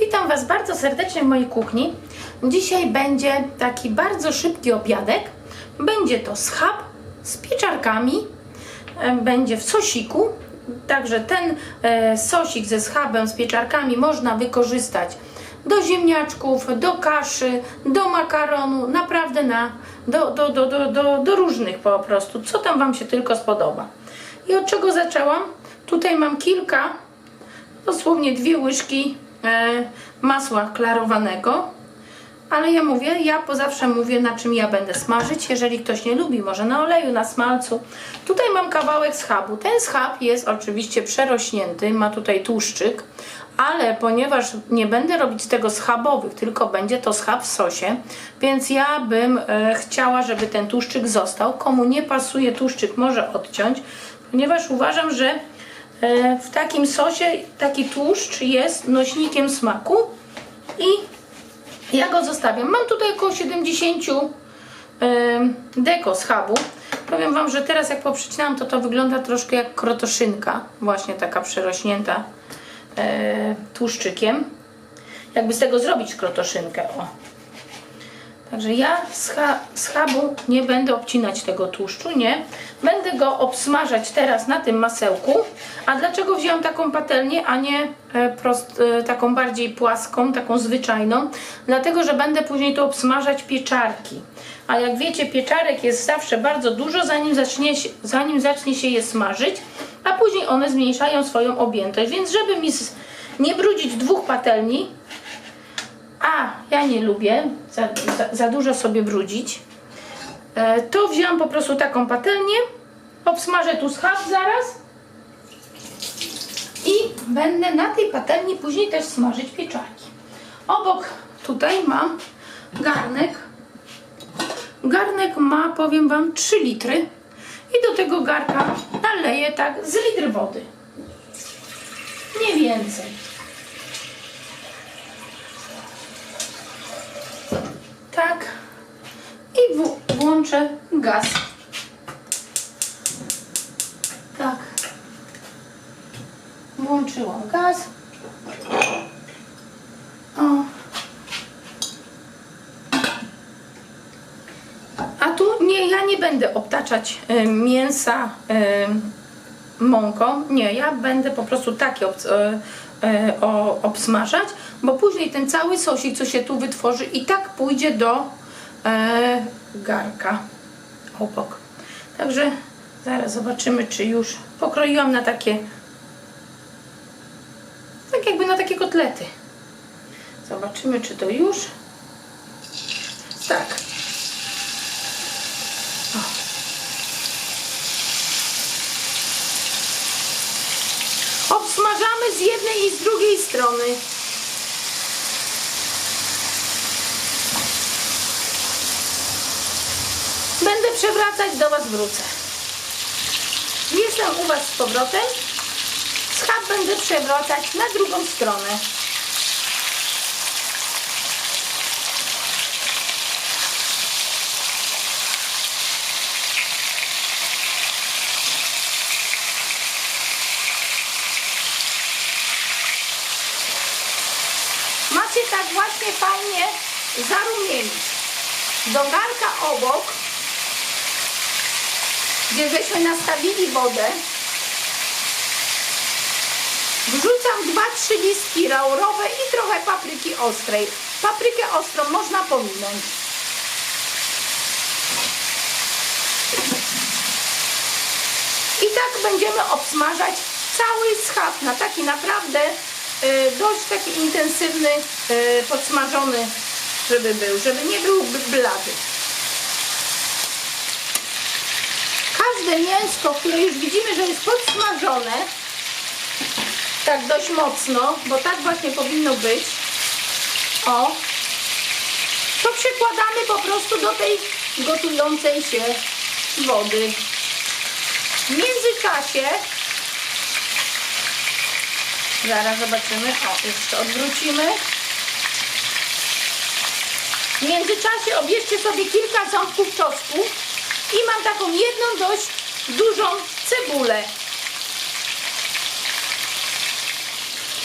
Witam Was bardzo serdecznie w mojej kuchni. Dzisiaj będzie taki bardzo szybki obiadek. Będzie to schab z pieczarkami, e, będzie w sosiku. Także ten e, sosik ze schabem, z pieczarkami można wykorzystać do ziemniaczków, do kaszy, do makaronu, naprawdę na, do, do, do, do, do, do różnych po prostu, co tam Wam się tylko spodoba. I od czego zaczęłam? Tutaj mam kilka dosłownie dwie łyżki masła klarowanego. Ale ja mówię, ja zawsze mówię na czym ja będę smażyć. Jeżeli ktoś nie lubi, może na oleju, na smalcu. Tutaj mam kawałek schabu. Ten schab jest oczywiście przerośnięty, ma tutaj tłuszczyk, ale ponieważ nie będę robić tego schabowych, tylko będzie to schab w sosie, więc ja bym e, chciała, żeby ten tłuszczyk został. Komu nie pasuje tłuszczyk, może odciąć, ponieważ uważam, że E, w takim sosie taki tłuszcz jest nośnikiem smaku i ja go zostawiam. Mam tutaj około 70 e, deko schabu. Powiem Wam, że teraz jak poprzecinam, to to wygląda troszkę jak krotoszynka, właśnie taka przerośnięta e, tłuszczykiem. Jakby z tego zrobić krotoszynkę, o. Także ja z, cha, z chabu nie będę obcinać tego tłuszczu, nie. Będę go obsmażać teraz na tym masełku. A dlaczego wziąłem taką patelnię, a nie e, prost, e, taką bardziej płaską, taką zwyczajną? Dlatego, że będę później tu obsmażać pieczarki. A jak wiecie, pieczarek jest zawsze bardzo dużo, zanim zacznie, się, zanim zacznie się je smażyć, a później one zmniejszają swoją objętość. Więc żeby mi nie brudzić dwóch patelni, a ja nie lubię za, za, za dużo sobie brudzić, e, to wziąłam po prostu taką patelnię, obsmażę tu schab zaraz i będę na tej patelni później też smażyć pieczarki. Obok tutaj mam garnek. Garnek ma, powiem Wam, 3 litry i do tego garka naleję tak z litr wody. Nie więcej. Tak. I włączę gaz. Tak. Włączyłam gaz. O. A tu nie, ja nie będę obtaczać y, mięsa y, mąką. Nie, ja będę po prostu takie y, o, obsmażać, bo później ten cały sosik, co się tu wytworzy, i tak pójdzie do e, garka obok. Także zaraz zobaczymy, czy już pokroiłam na takie tak jakby na takie kotlety. Zobaczymy, czy to już. Tak. O. Obsmażamy z jednej i z drugiej strony. Będę przewracać, do Was wrócę. Jestem u Was z powrotem. Schab będę przewracać na drugą stronę. Macie tak właśnie fajnie zarumienić. Do garka obok, gdzie żeśmy nastawili wodę, wrzucam 2-3 listki laurowe i trochę papryki ostrej. Paprykę ostrą można pominąć. I tak będziemy obsmażać cały schab na taki naprawdę y, dość taki intensywny, y, podsmażony, żeby był, żeby nie był blady. Każde mięsko, które już widzimy, że jest podsmażone, tak dość mocno, bo tak właśnie powinno być, o, to przykładamy po prostu do tej gotującej się wody. W międzyczasie zaraz zobaczymy, o jeszcze odwrócimy. W międzyczasie obierzcie sobie kilka ząbków czosnku i mam taką jedną dość dużą cebulę.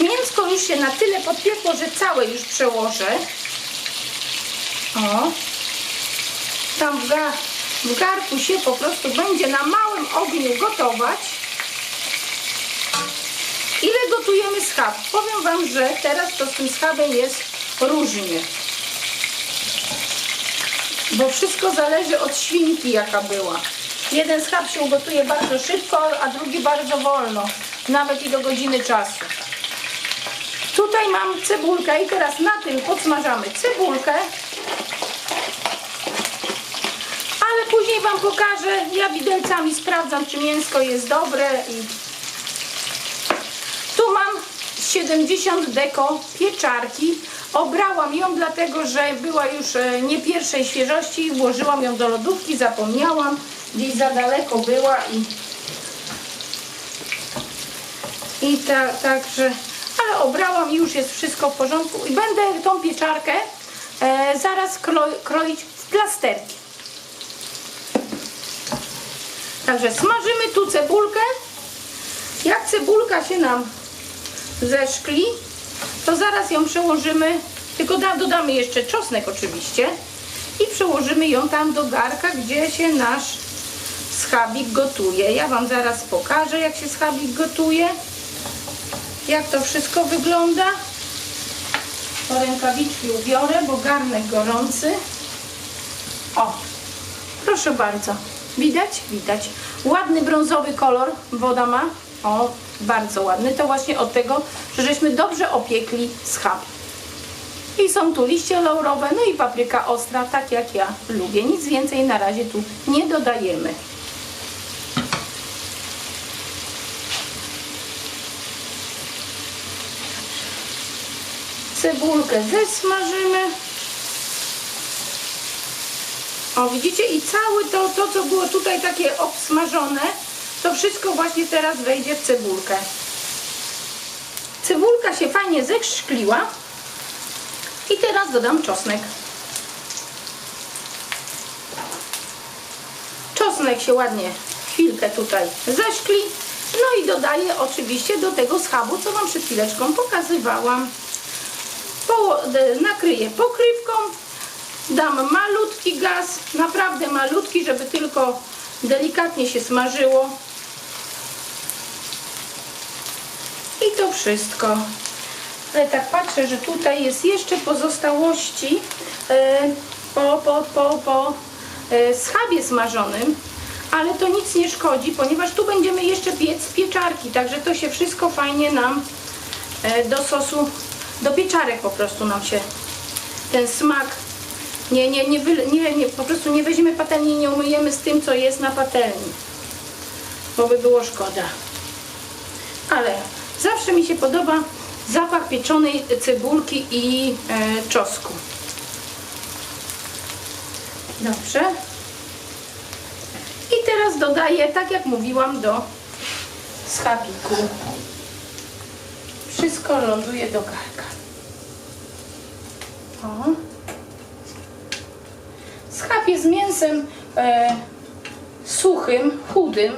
Mięsko już się na tyle podpiekło, że całe już przełożę. O. Tam w, ga w garku się po prostu będzie na małym ogniu gotować. Ile gotujemy schab? Powiem Wam, że teraz to z tym schabem jest różnie. Bo wszystko zależy od świnki, jaka była. Jeden schab się ugotuje bardzo szybko, a drugi bardzo wolno. Nawet i do godziny czasu. Tutaj mam cebulkę i teraz na tym podsmażamy cebulkę. Ale później Wam pokażę, ja widelcami sprawdzam, czy mięsko jest dobre i tu mam 70 deko pieczarki. Obrałam ją dlatego, że była już e, nie pierwszej świeżości. Włożyłam ją do lodówki, zapomniałam. Gdzieś za daleko była i i ta, także, ale obrałam i już jest wszystko w porządku. I będę tą pieczarkę e, zaraz kroi, kroić w plasterki. Także smażymy tu cebulkę. Jak cebulka się nam zeszkli, to zaraz ją przełożymy, tylko da, dodamy jeszcze czosnek oczywiście i przełożymy ją tam do garka, gdzie się nasz schabik gotuje. Ja Wam zaraz pokażę, jak się schabik gotuje, jak to wszystko wygląda. To rękawiczki ubiorę, bo garnek gorący. O, proszę bardzo. Widać? Widać. Ładny brązowy kolor woda ma. O, bardzo ładny. To właśnie od tego, że żeśmy dobrze opiekli schab. I są tu liście laurowe, no i papryka ostra, tak jak ja lubię. Nic więcej na razie tu nie dodajemy. Cebulkę zesmażymy. O, widzicie? I całe to, to, co było tutaj takie obsmażone, to wszystko właśnie teraz wejdzie w cebulkę. Cebulka się fajnie zeszkliła. I teraz dodam czosnek. Czosnek się ładnie chwilkę tutaj zeszkli. No i dodaję oczywiście do tego schabu, co Wam przed chwileczką pokazywałam. Po, d- nakryję pokrywką. Dam malutki gaz, naprawdę malutki, żeby tylko delikatnie się smażyło. I to wszystko. Ale tak patrzę, że tutaj jest jeszcze pozostałości e, po, po, po, po e, schabie smażonym, ale to nic nie szkodzi, ponieważ tu będziemy jeszcze piec pieczarki, także to się wszystko fajnie nam e, do sosu, do pieczarek po prostu nam się ten smak nie, nie, nie, wy, nie, nie po prostu nie weźmiemy patelni nie umyjemy z tym, co jest na patelni, bo by było szkoda. Ale zawsze mi się podoba zapach pieczonej cebulki i e, czosnku. Dobrze. I teraz dodaję, tak jak mówiłam, do schabiku. Wszystko ląduje do garka. O. Schab jest mięsem e, suchym, chudym,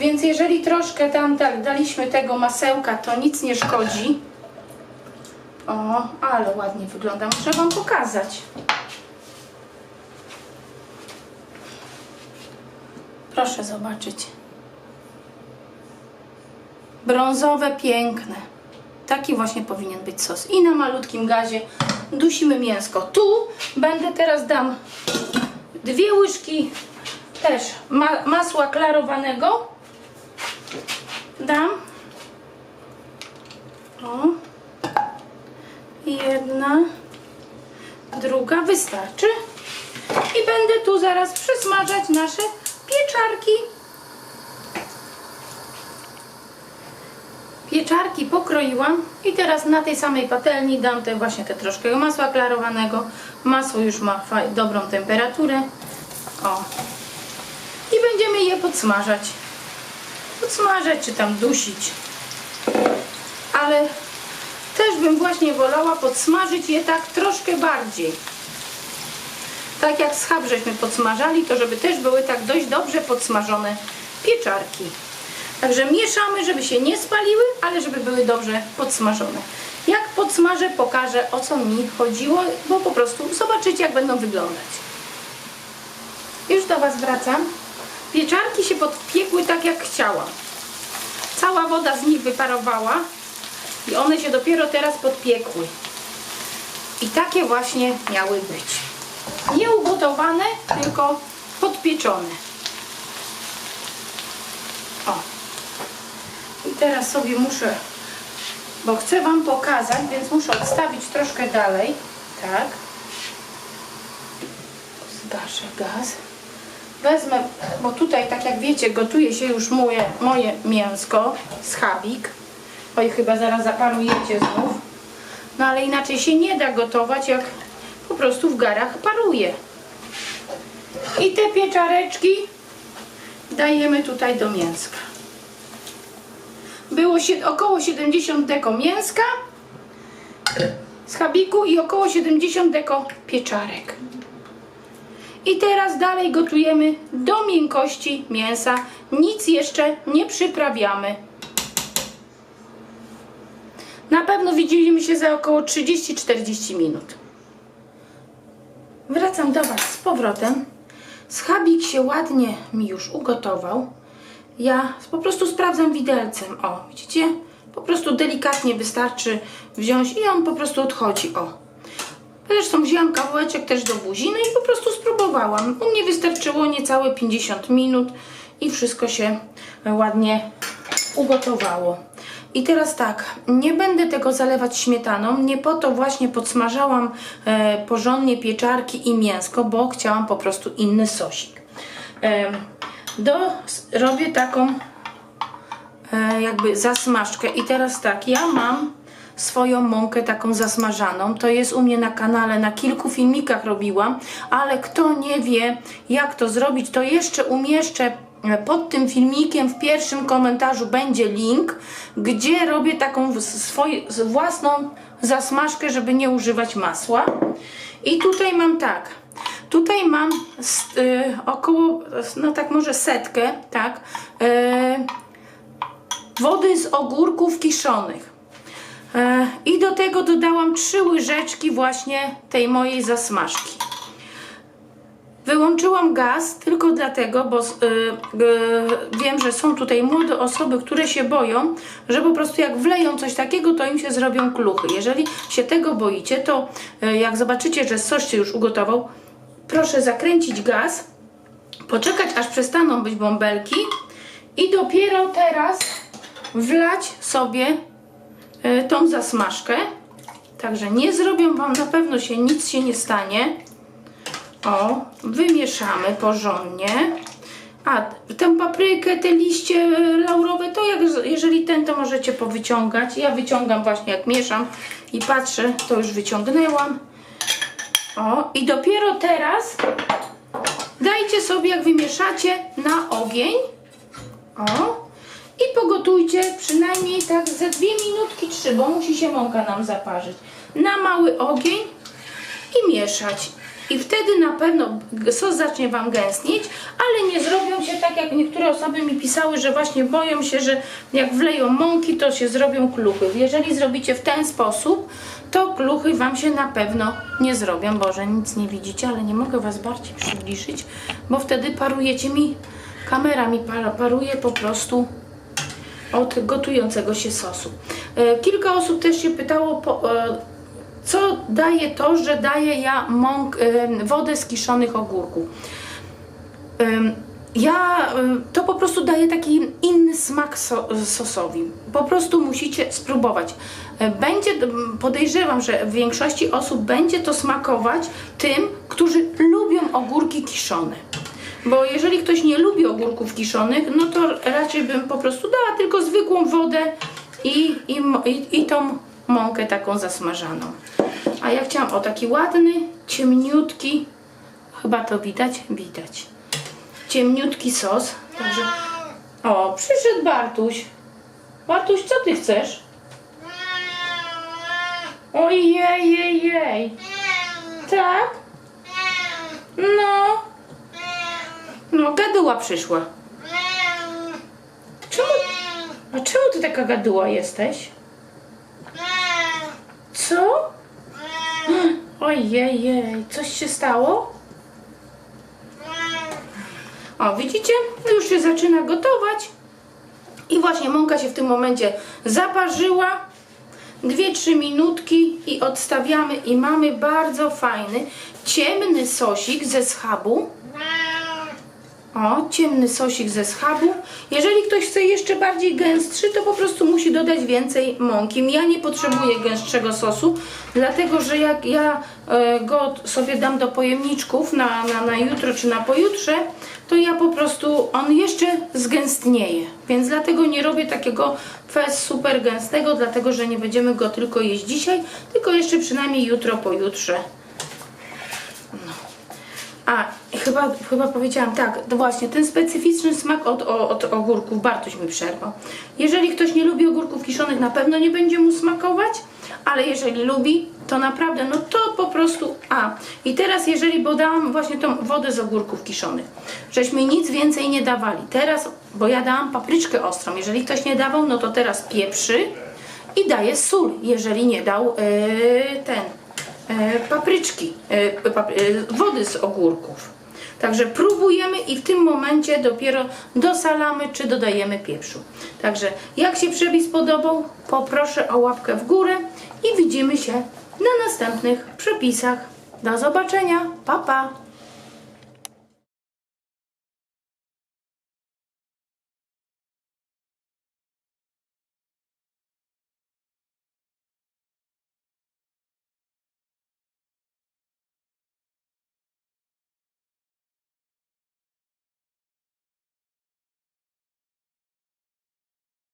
więc jeżeli troszkę tam da, daliśmy tego masełka, to nic nie szkodzi. O, ale ładnie wygląda. Muszę Wam pokazać. Proszę zobaczyć. Brązowe, piękne. Taki właśnie powinien być sos. I na malutkim gazie dusimy mięsko. Tu będę teraz dam dwie łyżki też ma masła klarowanego. Dam. O. Jedna. Druga wystarczy. I będę tu zaraz przysmażać nasze pieczarki. Pieczarki pokroiłam i teraz na tej samej patelni dam te właśnie te troszkę masła klarowanego. Masło już ma dobrą temperaturę. O. I będziemy je podsmażać. Podsmażać czy tam dusić. Ale też bym właśnie wolała podsmażyć je tak troszkę bardziej. Tak jak schab żeśmy podsmażali, to żeby też były tak dość dobrze podsmażone pieczarki. Także mieszamy, żeby się nie spaliły, ale żeby były dobrze podsmażone. Jak podsmażę, pokażę o co mi chodziło, bo po prostu zobaczycie jak będą wyglądać. Już do Was wracam. Pieczarki się podpiekły tak jak chciałam. Cała woda z nich wyparowała i one się dopiero teraz podpiekły. I takie właśnie miały być. Nie ugotowane, tylko podpieczone. O. I teraz sobie muszę, bo chcę Wam pokazać, więc muszę odstawić troszkę dalej. Tak. Zgaszę gaz. Wezmę, bo tutaj, tak jak wiecie, gotuje się już moje, moje mięsko, schabik. Oj, chyba zaraz zaparujecie znów. No ale inaczej się nie da gotować, jak po prostu w garach paruje. I te pieczareczki dajemy tutaj do mięska. Było się około 70 deko mięska z chabiku i około 70 deko pieczarek. I teraz dalej gotujemy do miękkości mięsa. Nic jeszcze nie przyprawiamy. Na pewno widzimy się za około 30-40 minut. Wracam do Was z powrotem. Schabik się ładnie mi już ugotował. Ja po prostu sprawdzam widelcem. O, widzicie? Po prostu delikatnie wystarczy wziąć i on po prostu odchodzi. O. Zresztą wzięłam kawałeczek też do buzi, no i po prostu spróbowałam. U mnie wystarczyło niecałe 50 minut i wszystko się ładnie ugotowało. I teraz tak, nie będę tego zalewać śmietaną, nie po to właśnie podsmażałam e, porządnie pieczarki i mięsko, bo chciałam po prostu inny sosik. E, do, robię taką e, jakby zasmażkę i teraz tak, ja mam swoją mąkę taką zasmażaną. To jest u mnie na kanale, na kilku filmikach robiłam, ale kto nie wie jak to zrobić, to jeszcze umieszczę e, pod tym filmikiem w pierwszym komentarzu będzie link, gdzie robię taką swoją własną zasmażkę, żeby nie używać masła. I tutaj mam tak, tutaj mam y, około, no tak może setkę, tak, y, wody z ogórków kiszonych. E, I do tego dodałam trzy łyżeczki właśnie tej mojej zasmażki. Wyłączyłam gaz tylko dlatego, bo y, y, wiem, że są tutaj młode osoby, które się boją, że po prostu jak wleją coś takiego, to im się zrobią kluchy. Jeżeli się tego boicie, to y, jak zobaczycie, że sos się już ugotował, proszę zakręcić gaz, poczekać aż przestaną być bąbelki i dopiero teraz wlać sobie tą zasmażkę. Także nie zrobią Wam na pewno się, nic się nie stanie. O, wymieszamy porządnie. A tę paprykę, te liście e, laurowe, to jak, jeżeli ten, to możecie powyciągać. Ja wyciągam właśnie jak mieszam i patrzę, to już wyciągnęłam. O, i dopiero teraz dajcie sobie, jak wymieszacie, na ogień. O, i pogotujcie przynajmniej tak ze dwie minutki, trzy, bo musi się mąka nam zaparzyć. Na mały ogień i mieszać. I wtedy na pewno sos zacznie Wam gęstnieć, ale nie zrobią się tak, jak niektóre osoby mi pisały, że właśnie boją się, że jak wleją mąki, to się zrobią kluchy. Jeżeli zrobicie w ten sposób, to kluchy Wam się na pewno nie zrobią. Boże, nic nie widzicie, ale nie mogę Was bardziej przybliżyć, bo wtedy parujecie mi, kamera mi par, paruje po prostu od gotującego się sosu. E, Kilka osób też się pytało, e, co daje to, że daję ja mąk, e, wodę z kiszonych ogórków. Ja to po prostu daje taki inny smak so, sosowi. Po prostu musicie spróbować. Będzie, podejrzewam, że w większości osób będzie to smakować tym, którzy lubią ogórki kiszone. Bo jeżeli ktoś nie lubi ogórków kiszonych, no to raczej bym po prostu dała tylko zwykłą wodę i, i, i, i tą mąkę taką zasmażaną. A ja chciałam o taki ładny, ciemniutki, chyba to widać? Widać. Ciemniutki sos. Także... O, przyszedł Bartuś. Bartuś, co ty chcesz? Ojej, jej, jej. Tak? No. No, gaduła przyszła. Czemu, A czemu ty taka gaduła jesteś? Co? Ojej, coś się stało? O, widzicie? Już się zaczyna gotować. I właśnie mąka się w tym momencie zaparzyła. 2-3 minutki i odstawiamy i mamy bardzo fajny, ciemny sosik ze schabu. O, ciemny sosik ze schabu. Jeżeli ktoś chce jeszcze bardziej gęstszy, to po prostu musi dodać więcej mąki. Ja nie potrzebuję gęstszego sosu, dlatego że jak ja e, go sobie dam do pojemniczków na, na, na jutro czy na pojutrze, to ja po prostu, on jeszcze zgęstnieje. Więc dlatego nie robię takiego fest super gęstego, dlatego że nie będziemy go tylko jeść dzisiaj, tylko jeszcze przynajmniej jutro, pojutrze. A, chyba, chyba powiedziałam tak, to właśnie ten specyficzny smak od, od ogórków, Bartoś mi przerwał. Jeżeli ktoś nie lubi ogórków kiszonych, na pewno nie będzie mu smakować, ale jeżeli lubi, to naprawdę, no to po prostu, a, i teraz jeżeli, bo dałam właśnie tą wodę z ogórków kiszonych, żeśmy nic więcej nie dawali, teraz, bo ja dałam papryczkę ostrą, jeżeli ktoś nie dawał, no to teraz pieprzy i daje sól, jeżeli nie dał yy, ten, papryczki, e, e, wody z ogórków. Także próbujemy i w tym momencie dopiero dosalamy czy dodajemy pieprzu. Także jak się przepis podobał, poproszę o łapkę w górę i widzimy się na następnych przepisach. Do zobaczenia. Pa pa!